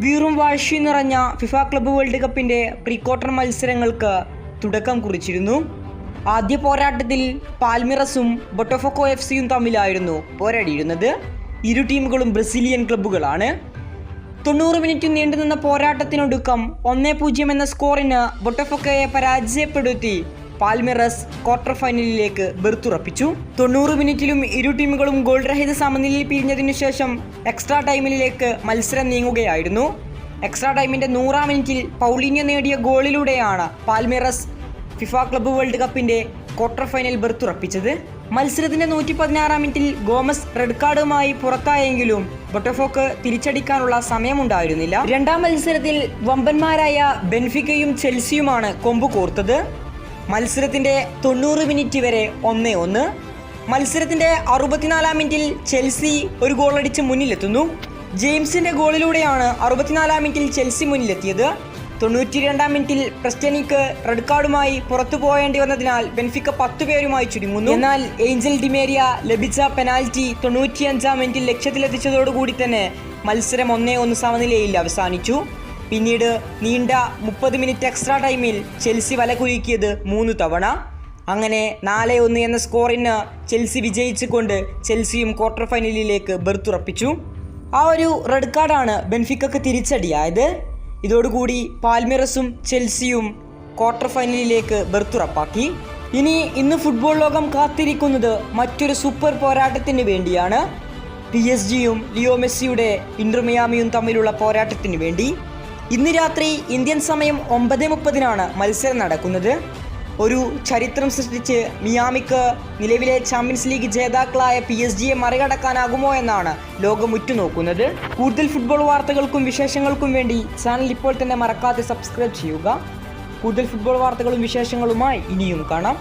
വീറും വാശി നിറഞ്ഞ FIFA club world കപ്പിന്റെ പ്രീ ക്വാർട്ടർ മത്സരങ്ങൾക്ക് തുടക്കം കുറിച്ചിരുന്നു. ആദ്യ പോരാട്ടത്തിൽ പാൽമിറസും ബൊട്ടോഫോക്കോ എഫ് സിയും തമ്മിലായിരുന്നു പോരാടിയിരുന്നത്. ഇരു ടീമുകളും ബ്രസീലിയൻ ക്ലബ്ബുകളാണ്. തൊണ്ണൂറ് മിനിറ്റ് നീണ്ടുനിന്ന പോരാട്ടത്തിനൊടുക്കം ഒന്നേ പൂജ്യം എന്ന സ്കോറിന് ബൊട്ടോഫോക്കോയെ പരാജയപ്പെടുത്തി പാൽമിറസ് ക്വാർട്ടർ ഫൈനലിലേക്ക് ബെർത്തുറപ്പിച്ചു തൊണ്ണൂറ് മിനിറ്റിലും ഇരു ടീമുകളും ഗോൾ രഹിത സമനിലയിൽ പിരിഞ്ഞതിനു ശേഷം എക്സ്ട്രാ ടൈമിലേക്ക് മത്സരം നീങ്ങുകയായിരുന്നു. എക്സ്ട്രാ ടൈമിന്റെ നൂറാം മിനിറ്റിൽ പൗലിന്യ നേടിയ ഗോളിലൂടെയാണ് പാൽമിറസ് ഫിഫ ക്ലബ്ബ് വേൾഡ് കപ്പിന്റെ ക്വാർട്ടർ ഫൈനൽ ബെർത്തുറപ്പിച്ചത് മത്സരത്തിന്റെ നൂറ്റി പതിനാറാം മിനിറ്റിൽ ഗോമസ് റെഡ് കാർഡുമായി പുറത്തായെങ്കിലും ബൊട്ടഫോക്ക് തിരിച്ചടിക്കാനുള്ള സമയമുണ്ടായിരുന്നില്ല. രണ്ടാം മത്സരത്തിൽ വമ്പന്മാരായ ബെൻഫിക്കയും ചെൽസിയുമാണ് കൊമ്പ് കോർത്തത്. മത്സരത്തിന്റെ തൊണ്ണൂറ് മിനിറ്റ് വരെ ഒന്നേ ഒന്ന്. മത്സരത്തിന്റെ അറുപത്തിനാലാം മിനിറ്റിൽ ചെൽസി ഒരു ഗോളടിച്ച് മുന്നിലെത്തുന്നു. ജെയിംസിന്റെ ഗോളിലൂടെയാണ് അറുപത്തിനാലാം മിനിറ്റിൽ ചെൽസി മുന്നിലെത്തിയത്. തൊണ്ണൂറ്റി രണ്ടാം മിനിറ്റിൽ പ്രസ്റ്റനിക്ക് റെഡ് കാർഡുമായി പുറത്തു പോകേണ്ടി വന്നതിനാൽ ബെൻഫിക്ക പത്തു പേരുമായി ചുരുങ്ങുന്നു. എന്നാൽ ഏഞ്ചൽ ഡിമേരിയ ലഭിച്ച പെനാൽറ്റി തൊണ്ണൂറ്റിയഞ്ചാം മിനിറ്റിൽ ലക്ഷ്യത്തിലെത്തിച്ചതോടുകൂടി തന്നെ മത്സരം ഒന്നേ ഒന്ന് സമനിലയിൽ അവസാനിച്ചു. പിന്നീട് നീണ്ട മുപ്പത് മിനിറ്റ് എക്സ്ട്രാ ടൈമിൽ ചെൽസി വല കുലുക്കിയത് മൂന്ന് തവണ. അങ്ങനെ നാല് ഒന്ന് എന്ന സ്കോറിന് ചെൽസി വിജയിച്ചുകൊണ്ട് ചെൽസിയും ക്വാർട്ടർ ഫൈനലിലേക്ക് ബെർത്തുറപ്പിച്ചു. ആ ഒരു റെഡ് കാർഡാണ് ബെൻഫിക്കൊക്കെ തിരിച്ചടിയായത്. ഇതോടുകൂടി പാൽമിറസും ചെൽസിയും ക്വാർട്ടർ ഫൈനലിലേക്ക് ബെർത്തുറപ്പാക്കി. ഇനി ഇന്ന് ഫുട്ബോൾ ലോകം കാത്തിരിക്കുന്നത് മറ്റൊരു സൂപ്പർ പോരാട്ടത്തിന് വേണ്ടിയാണ്. പി എസ് ജിയും ലിയോ മെസ്സിയുടെ ഇന്റർ മിയാമിയും തമ്മിലുള്ള പോരാട്ടത്തിന് വേണ്ടി. ഇന്ന് രാത്രി ഇന്ത്യൻ സമയം ഒമ്പത് മുപ്പതിനാണ് മത്സരം നടക്കുന്നത്. ഒരു ചരിത്രം സൃഷ്ടിച്ച് മിയാമിക്ക് നിലവിലെ ചാമ്പ്യൻസ് ലീഗ് ജേതാക്കളായ പി എസ് ജിയെ മറികടക്കാനാകുമോ എന്നാണ് ലോകം ഉറ്റുനോക്കുന്നത്. കൂടുതൽ ഫുട്ബോൾ വാർത്തകൾക്കും വിശേഷങ്ങൾക്കും വേണ്ടി ചാനൽ ഇപ്പോൾ തന്നെ മറക്കാതെ സബ്സ്ക്രൈബ് ചെയ്യുക. കൂടുതൽ ഫുട്ബോൾ വാർത്തകളും വിശേഷങ്ങളുമായി ഇനിയും കാണാം.